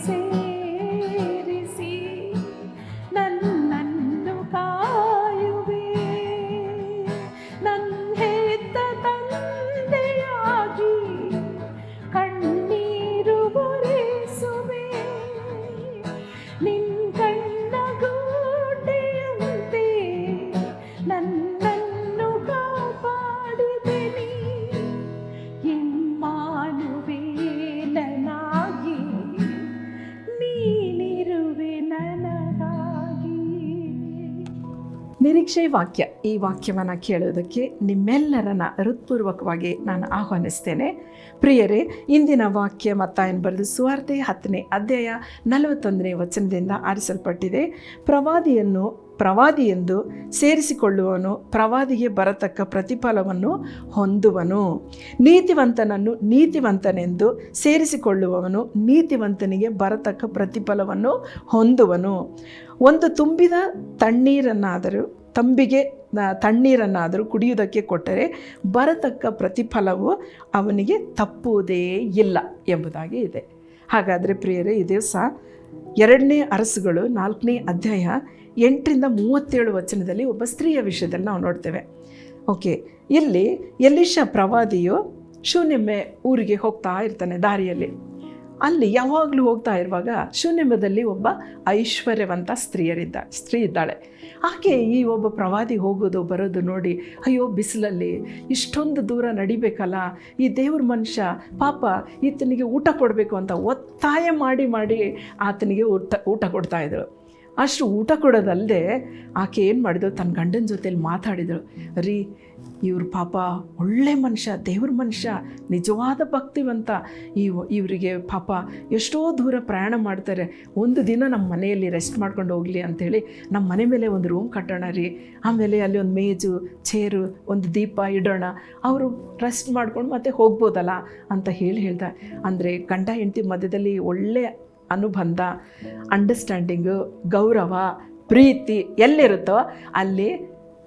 see. ನಿರೀಕ್ಷೆ ವಾಕ್ಯ. ಈ ವಾಕ್ಯವನ್ನು ಕೇಳೋದಕ್ಕೆ ನಿಮ್ಮೆಲ್ಲರನ್ನ ಹೃತ್ಪೂರ್ವಕವಾಗಿ ನಾನು ಆಹ್ವಾನಿಸ್ತೇನೆ. ಪ್ರಿಯರೇ, ಇಂದಿನ ವಾಕ್ಯ ಮತ್ತಾಯನ್ ಬರೆದು ಸುವಾರ್ತೆ ಹತ್ತನೇ ಅಧ್ಯಾಯ ನಲವತ್ತೊಂದನೇ ವಚನದಿಂದ ಆರಿಸಲ್ಪಟ್ಟಿದೆ. ಪ್ರವಾದಿಯನ್ನು ಪ್ರವಾದಿ ಎಂದು ಸೇರಿಸಿಕೊಳ್ಳುವನು ಪ್ರವಾದಿಗೆ ಬರತಕ್ಕ ಪ್ರತಿಫಲವನ್ನು ಹೊಂದುವನು. ನೀತಿವಂತನನ್ನು ನೀತಿವಂತನೆಂದು ಸೇರಿಸಿಕೊಳ್ಳುವವನು ನೀತಿವಂತನಿಗೆ ಬರತಕ್ಕ ಪ್ರತಿಫಲವನ್ನು ಹೊಂದುವನು. ಒಂದು ತುಂಬಿದ ತಣ್ಣೀರನ್ನಾದರೂ, ತಂಬಿಗೆ ತಣ್ಣೀರನ್ನಾದರೂ ಕುಡಿಯುವುದಕ್ಕೆ ಕೊಟ್ಟರೆ ಬರತಕ್ಕ ಪ್ರತಿಫಲವು ಅವನಿಗೆ ತಪ್ಪುವುದೇ ಇಲ್ಲ ಎಂಬುದಾಗಿ ಇದೆ. ಹಾಗಾದರೆ ಪ್ರಿಯರೇ, ಈ ದಿವಸ ಎರಡನೇ ಅರಸುಗಳು ನಾಲ್ಕನೇ ಅಧ್ಯಾಯ ಎಂಟರಿಂದ ಮೂವತ್ತೇಳು ವಚನದಲ್ಲಿ ಒಬ್ಬ ಸ್ತ್ರೀಯ ವಿಷಯದಲ್ಲಿ ನಾವು ನೋಡ್ತೇವೆ. ಓಕೆ ಇಲ್ಲಿ ಎಲಿಶ ಪ್ರವಾದಿಯು ಶೂನ್ಯಮ್ಮೆ ಊರಿಗೆ ಹೋಗ್ತಾ ಇರ್ತಾನೆ ದಾರಿಯಲ್ಲಿ. ಅಲ್ಲಿ ಯಾವಾಗಲೂ ಹೋಗ್ತಾ ಇರುವಾಗ ಶೂನ್ಯಮದಲ್ಲಿ ಒಬ್ಬ ಐಶ್ವರ್ಯವಂತ ಸ್ತ್ರೀಯರಿದ್ದ, ಸ್ತ್ರೀ ಇದ್ದಾಳೆ. ಆಕೆ ಈ ಒಬ್ಬ ಪ್ರವಾದಿ ಹೋಗೋದು, ಬರೋದು ನೋಡಿ, ಅಯ್ಯೋ ಬಿಸಿಲಲ್ಲಿ ಇಷ್ಟೊಂದು ದೂರ ನಡಿಬೇಕಲ್ಲ, ಈ ದೇವ್ರ ಮನುಷ್ಯ ಪಾಪ ಈತನಿಗೆ ಊಟ ಕೊಡಬೇಕು ಅಂತ ಒತ್ತಾಯ ಮಾಡಿ ಮಾಡಿ ಆತನಿಗೆ ಊಟ ಊಟ ಕೊಡ್ತಾ ಇದ್ರು ಅಷ್ಟು ಊಟ ಕೊಡೋದಲ್ಲದೆ ಆಕೆ ಏನು ಮಾಡಿದ್ರು ತನ್ನ ಗಂಡನ ಜೊತೇಲಿ ಮಾತಾಡಿದಳು. ರೀ, ಇವ್ರ ಪಾಪ ಒಳ್ಳೆ ಮನುಷ್ಯ, ದೇವ್ರ ಮನುಷ್ಯ, ನಿಜವಾದ ಭಕ್ತಿವಂತ. ಇವ್, ಇವರಿಗೆ ಪಾಪ ಎಷ್ಟೋ ದೂರ ಪ್ರಯಾಣ ಮಾಡ್ತಾರೆ. ಒಂದು ದಿನ ನಮ್ಮ ಮನೆಯಲ್ಲಿ ರೆಸ್ಟ್ ಮಾಡ್ಕೊಂಡು ಹೋಗಲಿ ಅಂಥೇಳಿ ನಮ್ಮ ಮನೆ ಮೇಲೆ ಒಂದು ರೂಮ್ ಕಟ್ಟೋಣ ರೀ. ಆಮೇಲೆ ಅಲ್ಲಿ ಒಂದು ಮೇಜು, ಚೇರು, ಒಂದು ದೀಪ ಇಡೋಣ. ಅವರು ರೆಸ್ಟ್ ಮಾಡ್ಕೊಂಡು ಮತ್ತೆ ಹೋಗ್ಬೋದಲ್ಲ ಅಂತ ಹೇಳಿ ಹೇಳ್ದೆ ಅಂದರೆ ಗಂಡ ಹೆಂಡತಿ ಮಧ್ಯದಲ್ಲಿ ಒಳ್ಳೆ ಅನುಬಂಧ ಅಂಡರ್ಸ್ಟ್ಯಾಂಡಿಂಗು ಗೌರವ, ಪ್ರೀತಿ ಎಲ್ಲಿರುತ್ತೋ ಅಲ್ಲಿ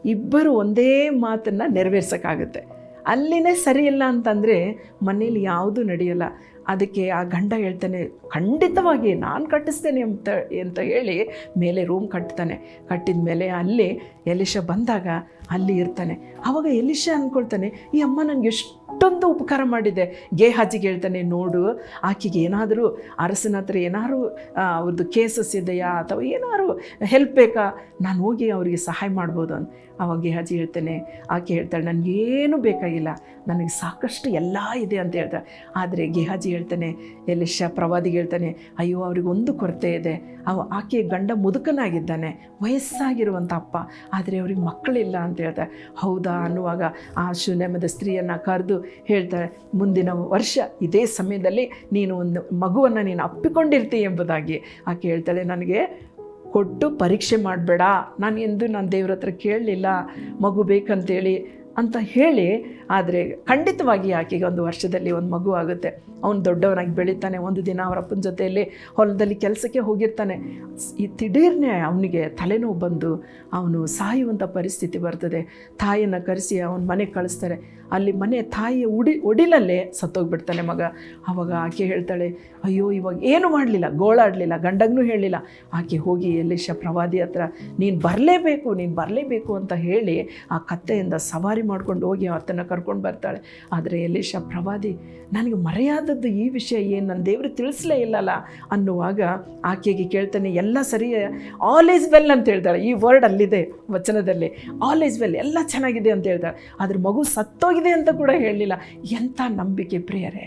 ಇಬ್ಬರು ಒಂದೇ ಮಾತನ್ನು ನೆರವೇರ್ಸೋಕ್ಕಾಗುತ್ತೆ. ಅಲ್ಲಿನೇ ಸರಿಯಿಲ್ಲ ಅಂತಂದರೆ ಮನೇಲಿ ಯಾವುದೂ ನಡೆಯಲ್ಲ. ಅದಕ್ಕೆ ಆ ಗಂಡ ಹೇಳ್ತಾನೆ, ಖಂಡಿತವಾಗಿ ನಾನು ಕಟ್ಟಿಸ್ತೇನೆ ಅಂತ ಅಂತ ಹೇಳಿ ಮೇಲೆ ರೂಮ್ ಕಟ್ತಾನೆ. ಕಟ್ಟಿದ ಮೇಲೆ ಅಲ್ಲಿ ಎಲಿಶ ಬಂದಾಗ ಅಲ್ಲಿ ಇರ್ತಾನೆ. ಆವಾಗ ಎಲಿಶ ಅಂದ್ಕೊಳ್ತಾನೆ ಈ ಅಮ್ಮ ನನಗೆ ಎಷ್ಟೊಂದು ಉಪಕಾರ ಮಾಡಿದೆ. ಗೇಹಾಜಿಗೆ ಹೇಳ್ತಾನೆ, ನೋಡು, ಆಕೆಗೆ ಏನಾದರೂ ಅರಸನ ಹತ್ರ ಏನಾದ್ರು ಅವ್ರದ್ದು ಕೇಸಸ್ ಇದೆಯಾ ಅಥವಾ ಏನಾದರೂ ಹೆಲ್ಪ್ ಬೇಕಾ? ನಾನು ಹೋಗಿ ಅವರಿಗೆ ಸಹಾಯ ಮಾಡ್ಬೋದು ಅಂತ. ಅವಾಗ ಗೇಹಾಜಿ ಹೇಳ್ತೇನೆ, ಆಕೆ ಹೇಳ್ತಾಳೆ, ನನಗೇನು ಬೇಕಾಗಿಲ್ಲ, ನನಗೆ ಸಾಕಷ್ಟು ಎಲ್ಲ ಇದೆ ಅಂತ ಹೇಳ್ತಾಳೆ. ಆದರೆ ಗೇಹಾಜಿ ಹೇಳ್ತಾನೆ ಎಲ್ಲಿಶ ಪ್ರವಾದಿ ಹೇಳ್ತಾನೆ, ಅಯ್ಯೋ, ಅವ್ರಿಗೆ ಒಂದು ಕೊರತೆ ಇದೆ. ಅವ, ಆಕೆ ಗಂಡ ಮುದುಕನಾಗಿದ್ದಾನೆ ವಯಸ್ಸಾಗಿರುವಂಥ ಅಪ್ಪ, ಆದರೆ ಅವ್ರಿಗೆ ಮಕ್ಕಳಿಲ್ಲ ಅಂತ ಹೇಳ್ತಾರೆ ಹೌದಾ ಅನ್ನುವಾಗ ಆ ಶೂನ್ಯಮದ ಸ್ತ್ರೀಯನ್ನು ಕರೆದು ಹೇಳ್ತಾಳೆ, ಮುಂದಿನ ವರ್ಷ ಇದೇ ಸಮಯದಲ್ಲಿ ನೀನು ಒಂದು ಮಗುವನ್ನು ನೀನು ಅಪ್ಪಿಕೊಂಡಿರ್ತೀಯ ಎಂಬುದಾಗಿ. ಆಕೆ ಹೇಳ್ತಾಳೆ, ನನಗೆ ಕೊಟ್ಟು ಪರೀಕ್ಷೆ ಮಾಡಬೇಡ. ನಾನು ಎಂದು ನಾನು ದೇವ್ರ ಹತ್ರ ಕೇಳಲಿಲ್ಲ. ಮಗು ಬೇಕಂತೇಳಿ ಅಂತ ಹೇಳಿ, ಆದರೆ ಖಂಡಿತವಾಗಿ ಆಕೆಗೆ ಒಂದು ವರ್ಷದಲ್ಲಿ ಒಂದು ಮಗು ಆಗುತ್ತೆ. ಅವನು ದೊಡ್ಡವನಾಗಿ ಬೆಳೀತಾನೆ, ಒಂದು ದಿನ ಅವರ ಅಪ್ಪನ ಜೊತೆಯಲ್ಲಿ ಹೊಲದಲ್ಲಿ ಕೆಲಸಕ್ಕೆ ಹೋಗಿರ್ತಾನೆ. ಈ ದಿಢೀರ್ನೆ ಅವನಿಗೆ ತಲೆನೋವು ಬಂದು ಅವನು ಸಾಯುವಂಥ ಪರಿಸ್ಥಿತಿ ಬರ್ತದೆ. ತಾಯಿಯನ್ನು ಕರೆಸಿ ಅವನ ಮನೆಗೆ ಕಳಿಸ್ತಾರೆ. ಅಲ್ಲಿ ಮನೆ ತಾಯಿಯ ಉಡಿ, ಒಡಿಲಲ್ಲೇ ಸತ್ತೋಗ್ಬಿಡ್ತಾನೆ ಮಗ. ಆವಾಗ ಆಕೆ ಹೇಳ್ತಾಳೆ, ಅಯ್ಯೋ, ಇವಾಗ ಏನು ಮಾಡಲಿಲ್ಲ? ಗೋಳಾಡಲಿಲ್ಲ, ಗಂಡಗ್ನೂ ಹೇಳಲಿಲ್ಲ. ಆಕೆ ಹೋಗಿ ಎಲ್ಲಿಶ ಪ್ರವಾದಿ ಹತ್ರ, ನೀನು ಬರಲೇಬೇಕು ನೀನು ಬರಲೇಬೇಕು ಅಂತ ಹೇಳಿ ಆ ಕತ್ತೆಯಿಂದ ಸವಾರಿ ಮಾಡ್ಕೊಂಡು ಹೋಗಿ ಆತನ ಕರ್ಕೊಂಡು ಬರ್ತಾಳೆ. ಆದರೆ ಎಲೇಶ ಪ್ರವಾದಿ, ನನಗೆ ಮರೆಯಾದದ್ದು ಈ ವಿಷಯ ಏನು ನನ್ನ ದೇವರು ತಿಳಿಸ್ಲೇ ಇಲ್ಲಲ್ಲ ಅನ್ನುವಾಗ ಆಕೆಗೆ ಕೇಳ್ತಾನೆ, ಎಲ್ಲ ಸರಿ ಆಲ್ ಈಸ್ ವೆಲ್ ಅಂತ ಹೇಳ್ತಾಳೆ. ಈ ವರ್ಡ್ ಅಲ್ಲಿದೆ ವಚನದಲ್ಲಿ. ಆಲ್ ಈಸ್ ವೆಲ್ ಎಲ್ಲ ಚೆನ್ನಾಗಿದೆ ಅಂತ ಹೇಳ್ತಾಳೆ. ಆದರೆ ಮಗು ಸತ್ತೋಗಿದೆ ಅಂತ ಕೂಡ ಹೇಳಲಿಲ್ಲ. ಎಂಥ ನಂಬಿಕೆ ಪ್ರಿಯರೇ.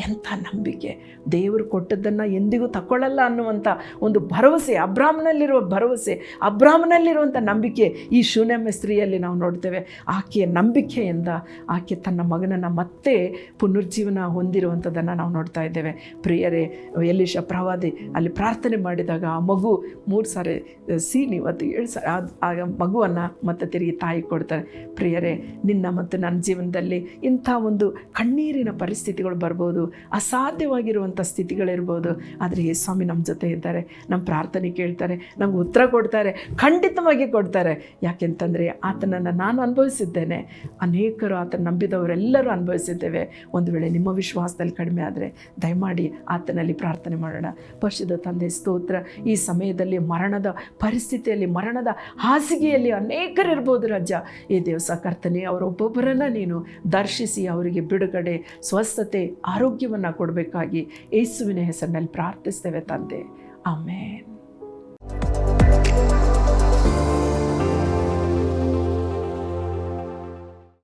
ಎಂಥ ನಂಬಿಕೆ. ದೇವರು ಕೊಟ್ಟದ್ದನ್ನು ಎಂದಿಗೂ ತಗೊಳ್ಳಲ್ಲ ಅನ್ನುವಂಥ ಒಂದು ಭರವಸೆ ಅಬ್ರಾಹ್ಮನಲ್ಲಿರುವ ಭರವಸೆ ಅಬ್ರಾಹ್ಮನಲ್ಲಿರುವಂಥ ನಂಬಿಕೆ ಈ ಶೂನ್ಯಮ್ಮ ಸ್ತ್ರೀಯಲ್ಲಿ ನಾವು ನೋಡ್ತೇವೆ. ಆಕೆಯ ನಂಬಿಕೆಯಿಂದ ಆಕೆ ತನ್ನ ಮಗನನ್ನು ಮತ್ತೆ ಪುನರ್ಜೀವನ ಹೊಂದಿರುವಂಥದ್ದನ್ನು ನಾವು ನೋಡ್ತಾ ಇದ್ದೇವೆ. ಪ್ರಿಯರೇ ಎಲಿಶ ಪ್ರವಾದಿ ಅಲ್ಲಿ ಪ್ರಾರ್ಥನೆ ಮಾಡಿದಾಗ ಆ ಮಗು ಮೂರು ಸಾರಿ ಸೀನಿ ಮತ್ತು ಏಳು ಸಾರಿ, ಆ- ಮಗುವನ್ನು ಮತ್ತೆ ತಿರುಗಿ ತಾಯಿ ಕೊಡ್ತಾರೆ. ಪ್ರಿಯರೇ, ನಿನ್ನ ಮತ್ತು ನನ್ನ ಜೀವನದಲ್ಲಿ ಇಂಥ ಒಂದು ಕಣ್ಣೀರಿನ ಪರಿಸ್ಥಿತಿಗಳು ಬರ್ಬೋದು. ಅಸಾಧ್ಯವಾಗಿರುವಂಥ ಸ್ಥಿತಿಗಳಿರ್ಬೋದು. ಆದರೆ ಯೇಸು ಸ್ವಾಮಿ ನಮ್ಮ ಜೊತೆ ಇದ್ದಾರೆ, ನಮ್ಮ ಪ್ರಾರ್ಥನೆ ಕೇಳ್ತಾರೆ ನಮ್ಗೆ ಉತ್ತರ ಕೊಡ್ತಾರೆ, ಖಂಡಿತವಾಗಿ ಕೊಡ್ತಾರೆ. ಯಾಕೆಂತಂದರೆ ಆತನನ್ನು ನಾನು ಅನುಭವಿಸಿದ್ದೇನೆ. ಅನೇಕರು ಆತನ ನಂಬಿದವರೆಲ್ಲರೂ ಅನುಭವಿಸಿದ್ದೇವೆ. ಒಂದು ವೇಳೆ ನಿಮ್ಮ ವಿಶ್ವಾಸದಲ್ಲಿ ಕಡಿಮೆ ಆದರೆ ದಯಮಾಡಿ ಆತನಲ್ಲಿ ಪ್ರಾರ್ಥನೆ ಮಾಡೋಣ. ಪಶುದ ತಂದೆ, ಸ್ತೋತ್ರ. ಈ ಸಮಯದಲ್ಲಿ ಮರಣದ ಪರಿಸ್ಥಿತಿಯಲ್ಲಿ, ಮರಣದ ಹಾಸಿಗೆಯಲ್ಲಿ ಅನೇಕರಿರ್ಬೋದು ರಜಾ ಈ ದಿವಸ ಕರ್ತನೆ, ಅವರೊಬ್ಬೊಬ್ಬರನ್ನು ನೀನು ದರ್ಶಿಸಿ, ಅವರಿಗೆ ಬಿಡುಗಡೆ, ಸ್ವಸ್ಥತೆ ಆರೋಗ್ಯವನ್ನು ಕೊಡಬೇಕಾಗಿ ಯೇಸುವಿನ ಹೆಸರಿನಲ್ಲಿ ಪ್ರಾರ್ಥಿಸ್ತೇವೆ ತಂದೆ. ಆಮೇನ್.